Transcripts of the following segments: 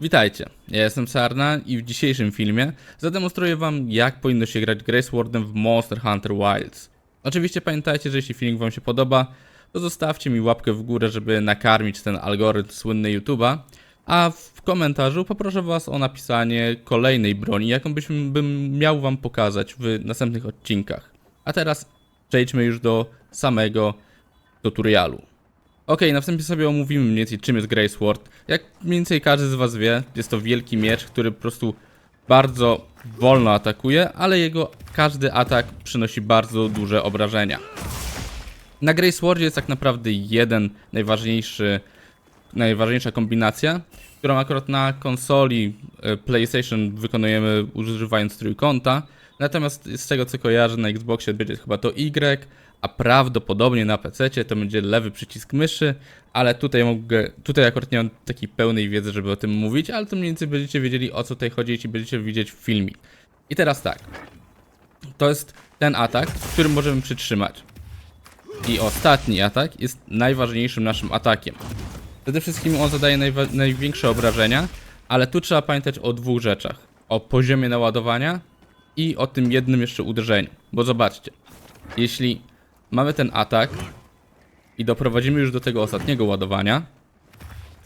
Witajcie, ja jestem Sarna i w dzisiejszym filmie zademonstruję wam jak powinno się grać Grey Swordem w Monster Hunter Wilds. Oczywiście pamiętajcie, że jeśli filmik wam się podoba, to zostawcie mi łapkę w górę, żeby nakarmić ten algorytm słynny YouTube'a, a w komentarzu poproszę was o napisanie kolejnej broni, jaką byśmy, bym miał wam pokazać w następnych odcinkach. A teraz przejdźmy już do samego tutorialu. Okej, na wstępie sobie omówimy mniej więcej czym jest Grey Sword. Jak mniej więcej każdy z was wie, jest to wielki miecz, który po prostu bardzo wolno atakuje, ale jego każdy atak przynosi bardzo duże obrażenia. Na Grey Swordzie jest tak naprawdę jeden najważniejszy, najważniejsza kombinacja, którą akurat na konsoli e, PlayStation wykonujemy używając trójkąta. Natomiast z tego co kojarzę na Xboxie będzie chyba to Y, a prawdopodobnie na PC to będzie lewy przycisk myszy, ale tutaj mogę, tutaj akurat nie mam takiej pełnej wiedzy, żeby o tym mówić, ale to mniej więcej będziecie wiedzieli o co tutaj chodzi, jeśli będziecie widzieć filmik. I teraz tak. To jest ten atak, który możemy przytrzymać. I ostatni atak jest najważniejszym naszym atakiem. Przede wszystkim on zadaje największe obrażenia, ale tu trzeba pamiętać o dwóch rzeczach. O poziomie naładowania i o tym jednym jeszcze uderzeniu. Bo zobaczcie, jeśli mamy ten atak i doprowadzimy już do tego ostatniego ładowania,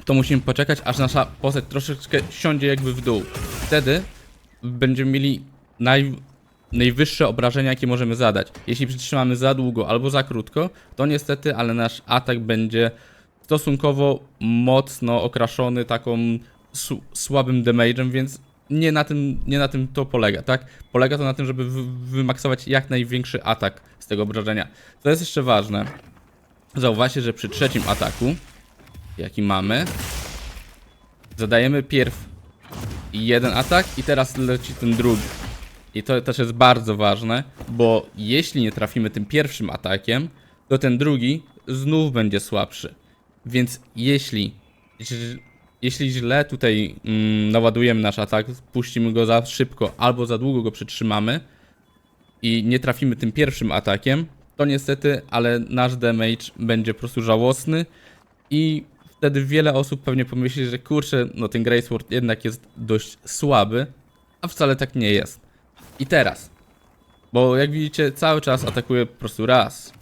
to musimy poczekać, aż nasza postać troszeczkę siądzie jakby w dół. Wtedy będziemy mieli naj, najwyższe obrażenia, jakie możemy zadać. Jeśli przytrzymamy za długo albo za krótko, to niestety, ale nasz atak będzie stosunkowo mocno okraszony taką słabym damage'em, więc nie na, tym, nie na tym to polega, tak? Polega to na tym, żeby wy- wymaksować jak największy atak z tego obrażenia. Co jest jeszcze ważne, zauważcie, że przy trzecim ataku, jaki mamy, zadajemy pierw jeden atak i teraz leci ten drugi. I to też jest bardzo ważne, bo jeśli nie trafimy tym pierwszym atakiem, to ten drugi znów będzie słabszy. Więc jeśli, jeśli- źle tutaj mm, naładujemy nasz atak, puścimy go za szybko albo za długo go przytrzymamy i nie trafimy tym pierwszym atakiem, to niestety, ale nasz damage będzie po prostu żałosny i wtedy wiele osób pewnie pomyśli, że kurczę, no ten Grey Sword jednak jest dość słaby, a wcale tak nie jest. I teraz, bo jak widzicie cały czas atakuje po prostu raz,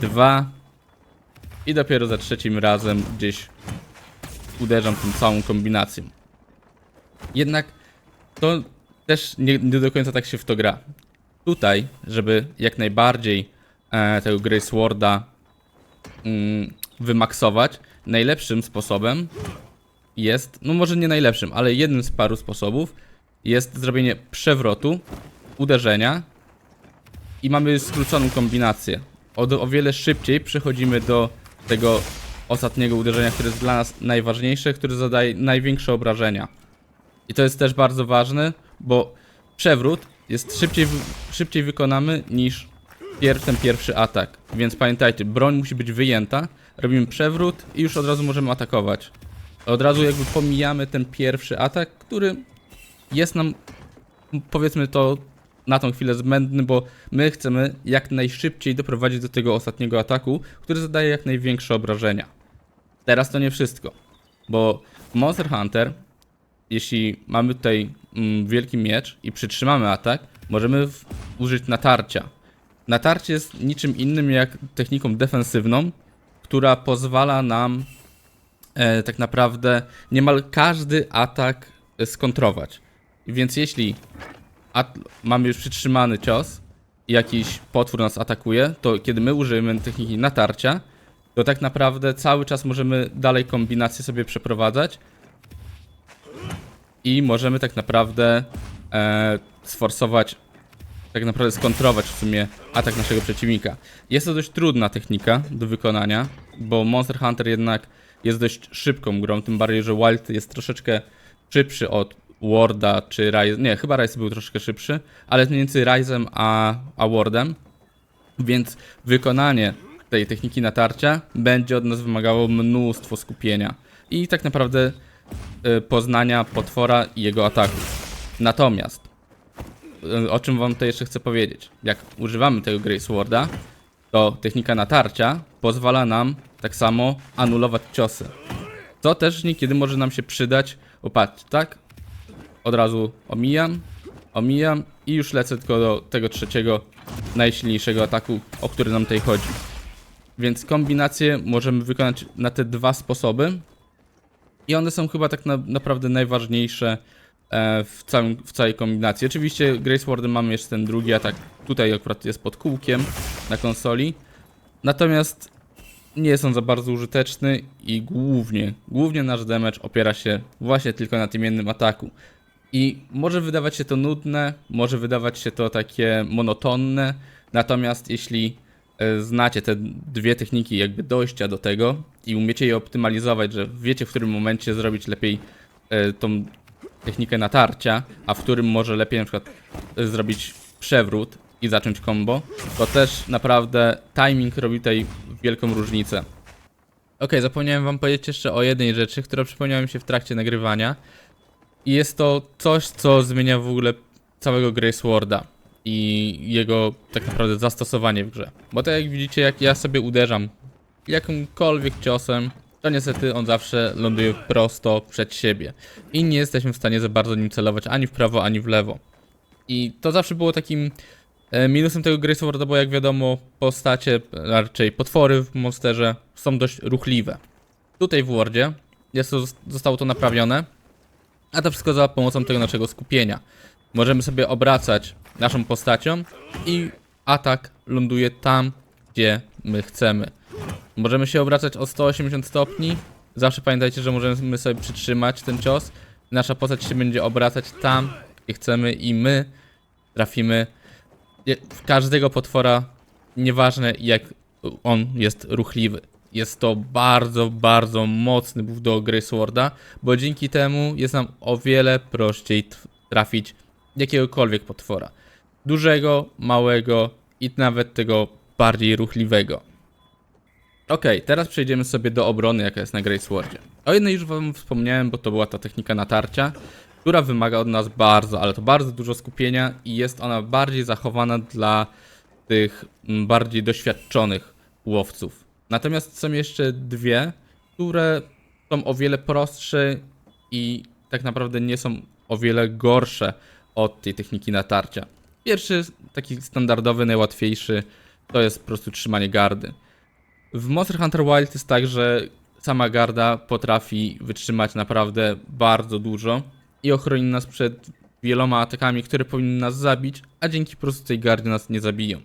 dwa i dopiero za trzecim razem gdzieś uderzam tą całą kombinacją. Jednak to też nie, nie do końca tak się w to gra. Tutaj, żeby jak najbardziej e, tego Grey Sworda mm, wymaksować, najlepszym sposobem jest, no może nie najlepszym, ale jednym z paru sposobów jest zrobienie przewrotu, uderzenia i mamy skróconą kombinację. O, o wiele szybciej przechodzimy do tego ostatniego uderzenia, które jest dla nas najważniejsze, które zadaje największe obrażenia. I to jest też bardzo ważne, bo przewrót jest szybciej, szybciej wykonamy niż ten pierwszy atak. Więc pamiętajcie, broń musi być wyjęta, robimy przewrót i już od razu możemy atakować. Od razu jakby pomijamy ten pierwszy atak, który jest nam powiedzmy to na tą chwilę zbędny, bo my chcemy jak najszybciej doprowadzić do tego ostatniego ataku, który zadaje jak największe obrażenia. Teraz to nie wszystko, bo Monster Hunter, jeśli mamy tutaj mm, wielki miecz i przytrzymamy atak, możemy w, użyć natarcia. Natarcie jest niczym innym jak techniką defensywną, która pozwala nam e, tak naprawdę niemal każdy atak e, skontrować. Więc jeśli mamy już przytrzymany cios i jakiś potwór nas atakuje, to kiedy my użyjemy techniki natarcia, to tak naprawdę cały czas możemy dalej kombinacje sobie przeprowadzać i możemy tak naprawdę e, sforsować, tak naprawdę skontrować w sumie atak naszego przeciwnika. Jest to dość trudna technika do wykonania, bo Monster Hunter jednak jest dość szybką grą, tym bardziej, że Wild jest troszeczkę szybszy od Warda czy Rise. Nie, chyba Rise był troszeczkę szybszy, ale między Rise'em a, a Wardem. Więc wykonanie tej techniki natarcia będzie od nas wymagało mnóstwo skupienia i tak naprawdę y, poznania potwora i jego ataków. Natomiast, y, o czym wam tutaj jeszcze chcę powiedzieć, jak używamy tego Grey Sworda, to technika natarcia pozwala nam tak samo anulować ciosy. To też niekiedy może nam się przydać. Opatrz, tak? Od razu omijam, omijam i już lecę tylko do tego trzeciego, najsilniejszego ataku, o który nam tutaj chodzi. Więc kombinacje możemy wykonać na te dwa sposoby. I one są chyba tak na, naprawdę najważniejsze e, w, całym, w całej kombinacji. Oczywiście Grace Wardem mamy jeszcze ten drugi atak, tutaj akurat jest pod kółkiem na konsoli. Natomiast nie on za bardzo użyteczny i głównie, głównie nasz damage opiera się właśnie tylko na tym jednym ataku. I może wydawać się to nudne, może wydawać się to takie monotonne, natomiast jeśli znacie te dwie techniki jakby dojścia do tego i umiecie je optymalizować, że wiecie w którym momencie zrobić lepiej e, tą technikę natarcia, a w którym może lepiej na przykład e, zrobić przewrót i zacząć combo, to też naprawdę timing robi tutaj wielką różnicę. Ok, zapomniałem wam powiedzieć jeszcze o jednej rzeczy, która przypomniała mi się w trakcie nagrywania. I jest to coś, co zmienia w ogóle całego Grey Sworda i jego tak naprawdę zastosowanie w grze. Bo tak jak widzicie, jak ja sobie uderzam jakimkolwiek ciosem, to niestety on zawsze ląduje prosto przed siebie. I nie jesteśmy w stanie za bardzo nim celować ani w prawo, ani w lewo. I to zawsze było takim e, minusem tego Grey Sworda, bo jak wiadomo, postacie, raczej potwory w Monsterze są dość ruchliwe. Tutaj w Wordzie jest to, zostało to naprawione, a to wszystko za pomocą tego naszego skupienia. Możemy sobie obracać naszą postacią i atak ląduje tam, gdzie my chcemy. Możemy się obracać o 180 stopni. Zawsze pamiętajcie, że możemy sobie przytrzymać ten cios. Nasza postać się będzie obracać tam, gdzie chcemy i my trafimy w każdego potwora, nieważne jak on jest ruchliwy. Jest to bardzo, bardzo mocny buff do gry Sworda, bo dzięki temu jest nam o wiele prościej trafić jakiegokolwiek potwora. Dużego, małego i nawet tego bardziej ruchliwego. Okej, teraz przejdziemy sobie do obrony, jaka jest na Great Swordzie. O jednej już wam wspomniałem, bo to była ta technika natarcia, która wymaga od nas bardzo, ale to bardzo dużo skupienia i jest ona bardziej zachowana dla tych mm, bardziej doświadczonych łowców. Natomiast są jeszcze dwie, które są o wiele prostsze i tak naprawdę nie są o wiele gorsze od tej techniki natarcia. Pierwszy, taki standardowy, najłatwiejszy, to jest po prostu trzymanie gardy. W Monster Hunter Wild jest tak, że sama garda potrafi wytrzymać naprawdę bardzo dużo i ochroni nas przed wieloma atakami, które powinny nas zabić, a dzięki po prostu tej gardzie nas nie zabiją.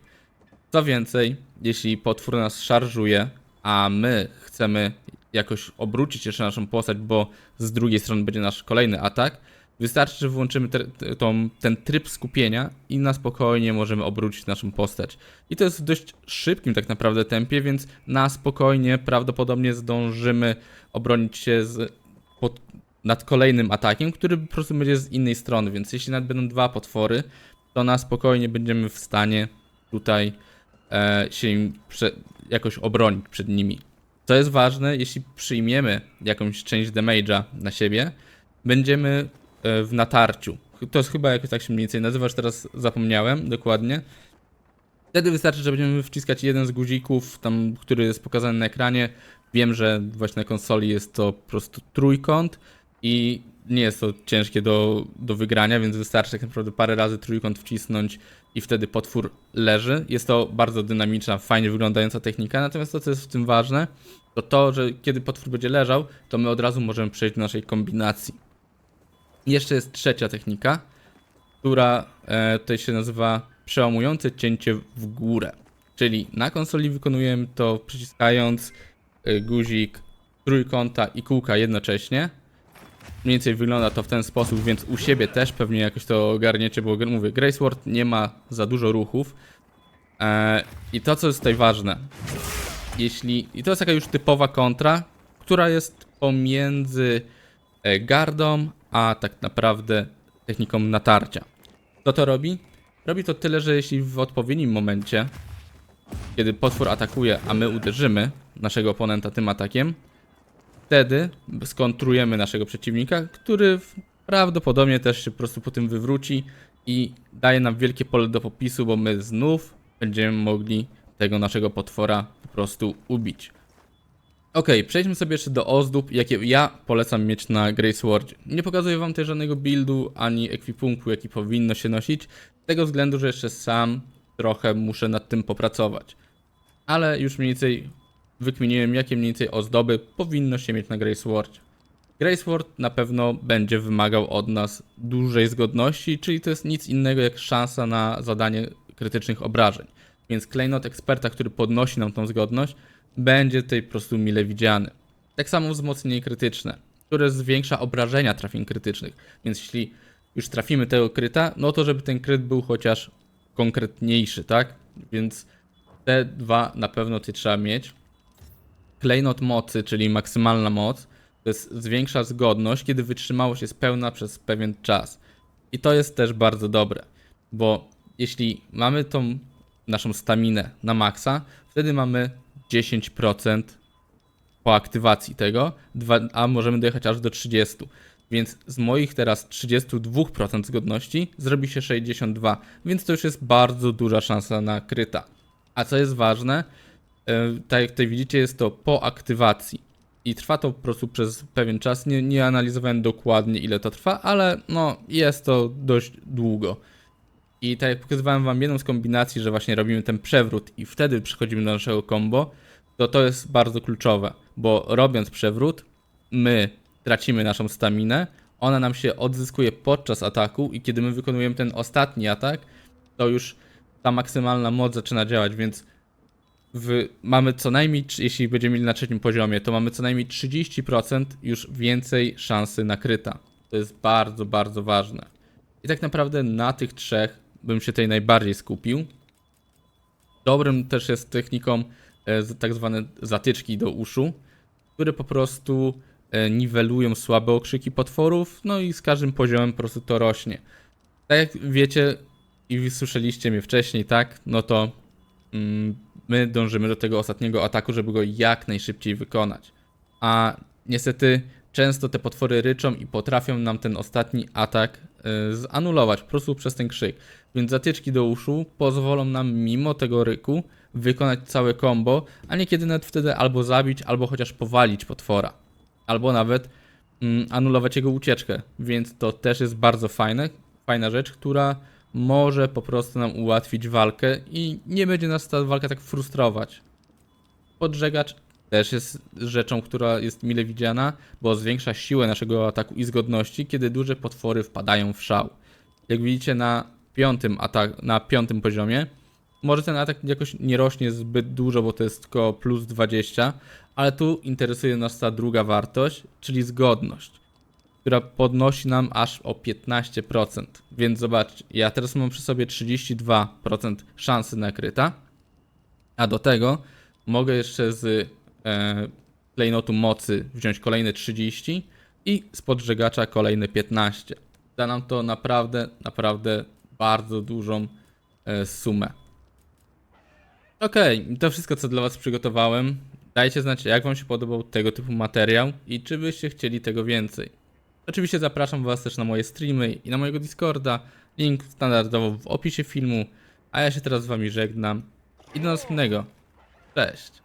Co więcej, jeśli potwór nas szarżuje, a my chcemy jakoś obrócić jeszcze naszą postać, bo z drugiej strony będzie nasz kolejny atak, wystarczy, że włączymy te, tą, ten tryb skupienia i na spokojnie możemy obrócić naszą postać. I to jest w dość szybkim tak naprawdę tempie, więc na spokojnie prawdopodobnie zdążymy obronić się z, pod, nad kolejnym atakiem, który po prostu będzie z innej strony, więc jeśli nawet będą dwa potwory, to na spokojnie będziemy w stanie tutaj e, się prze, jakoś obronić przed nimi. Co jest ważne, jeśli przyjmiemy jakąś część damage'a na siebie, będziemy w natarciu. To jest chyba jakoś tak się mniej więcej nazywa, teraz zapomniałem dokładnie. Wtedy wystarczy, że będziemy wciskać jeden z guzików, tam, który jest pokazany na ekranie. Wiem, że właśnie na konsoli jest to po prostu trójkąt i nie jest to ciężkie do, do wygrania, więc wystarczy tak naprawdę parę razy trójkąt wcisnąć i wtedy potwór leży. Jest to bardzo dynamiczna, fajnie wyglądająca technika, natomiast to, co jest w tym ważne, to to, że kiedy potwór będzie leżał, to my od razu możemy przejść do naszej kombinacji. Jeszcze jest trzecia technika, która e, tutaj się nazywa przełamujące cięcie w górę. Czyli na konsoli wykonujemy to przyciskając e, guzik trójkąta i kółka jednocześnie. Mniej więcej wygląda to w ten sposób, więc u siebie też pewnie jakoś to ogarniecie, bo mówię, Graceward nie ma za dużo ruchów. E, I to, co jest tutaj ważne, jeśli. I to jest taka już typowa kontra, która jest pomiędzy e, gardą, a tak naprawdę techniką natarcia. Co to robi? Robi to tyle, że jeśli w odpowiednim momencie, kiedy potwór atakuje, a my uderzymy naszego oponenta tym atakiem, wtedy skontrujemy naszego przeciwnika, który prawdopodobnie też się po prostu po tym wywróci i daje nam wielkie pole do popisu, bo my znów będziemy mogli tego naszego potwora po prostu ubić. Okej, przejdźmy sobie jeszcze do ozdób, jakie ja polecam mieć na Grey Swordzie. Nie pokazuję wam tutaj żadnego buildu, ani ekwipunku, jaki powinno się nosić, z tego względu, że jeszcze sam trochę muszę nad tym popracować. Ale już mniej więcej wykminiłem, jakie mniej więcej ozdoby powinno się mieć na Grey Swordzie. Grey Sword na pewno będzie wymagał od nas dużej zgodności, czyli to jest nic innego jak szansa na zadanie krytycznych obrażeń. Więc klejnot eksperta, który podnosi nam tą zgodność, będzie tutaj po prostu mile widziany. Tak samo wzmocnienie krytyczne, które zwiększa obrażenia trafień krytycznych. Więc jeśli już trafimy tego kryta, no to żeby ten kryt był chociaż konkretniejszy, tak? Więc te dwa na pewno ty trzeba mieć. Klejnot mocy, czyli maksymalna moc, to jest zwiększa zgodność, kiedy wytrzymałość jest pełna przez pewien czas. I to jest też bardzo dobre, bo jeśli mamy tą naszą staminę na maksa, wtedy mamy 10% po aktywacji tego, a możemy dojechać aż do 30. Więc z moich teraz 32% zgodności zrobi się 62, więc to już jest bardzo duża szansa na kryta. A co jest ważne, e, tak jak tutaj widzicie, jest to po aktywacji. I trwa to po prostu przez pewien czas. Nie, nie analizowałem dokładnie ile to trwa, ale no jest to dość długo. I tak jak pokazywałem wam jedną z kombinacji, że właśnie robimy ten przewrót i wtedy przechodzimy do naszego combo, to to jest bardzo kluczowe, bo robiąc przewrót, my tracimy naszą staminę, ona nam się odzyskuje podczas ataku i kiedy my wykonujemy ten ostatni atak, to już ta maksymalna moc zaczyna działać, więc w, mamy co najmniej, jeśli będziemy mieli na trzecim poziomie, to mamy co najmniej 30% już więcej szansy na kryta. To jest bardzo, bardzo ważne. I tak naprawdę na tych trzech bym się tutaj najbardziej skupił. Dobrym też jest techniką tak zwane zatyczki do uszu, które po prostu e, niwelują słabe okrzyki potworów, no i z każdym poziomem po prostu to rośnie. Tak jak wiecie i słyszeliście mnie wcześniej, tak, no to mm, my dążymy do tego ostatniego ataku, żeby go jak najszybciej wykonać. A niestety często te potwory ryczą i potrafią nam ten ostatni atak y, zanulować po prostu przez ten krzyk. Więc zatyczki do uszu pozwolą nam mimo tego ryku wykonać całe combo, a niekiedy nawet wtedy albo zabić, albo chociaż powalić potwora. Albo nawet mm, anulować jego ucieczkę. Więc to też jest bardzo fajne, fajna rzecz, która może po prostu nam ułatwić walkę i nie będzie nas ta walka tak frustrować. Podżegacz też jest rzeczą, która jest mile widziana, bo zwiększa siłę naszego ataku i zgodności, kiedy duże potwory wpadają w szał. Jak widzicie na piątym, atak, na piątym poziomie, może ten atak jakoś nie rośnie zbyt dużo, bo to jest tylko plus 20, ale tu interesuje nas ta druga wartość, czyli zgodność, która podnosi nam aż o 15%. Więc zobaczcie, ja teraz mam przy sobie 32% szansy na kryta, a do tego mogę jeszcze z e, klejnotu mocy wziąć kolejne 30 i z podżegacza kolejne 15. Da nam to naprawdę, naprawdę bardzo dużą e, sumę. Okej, to wszystko co dla Was przygotowałem. Dajcie znać, jak Wam się podobał tego typu materiał i czy byście chcieli tego więcej. Oczywiście zapraszam Was też na moje streamy i na mojego Discorda. Link standardowo w opisie filmu. A ja się teraz z Wami żegnam i do następnego. Cześć.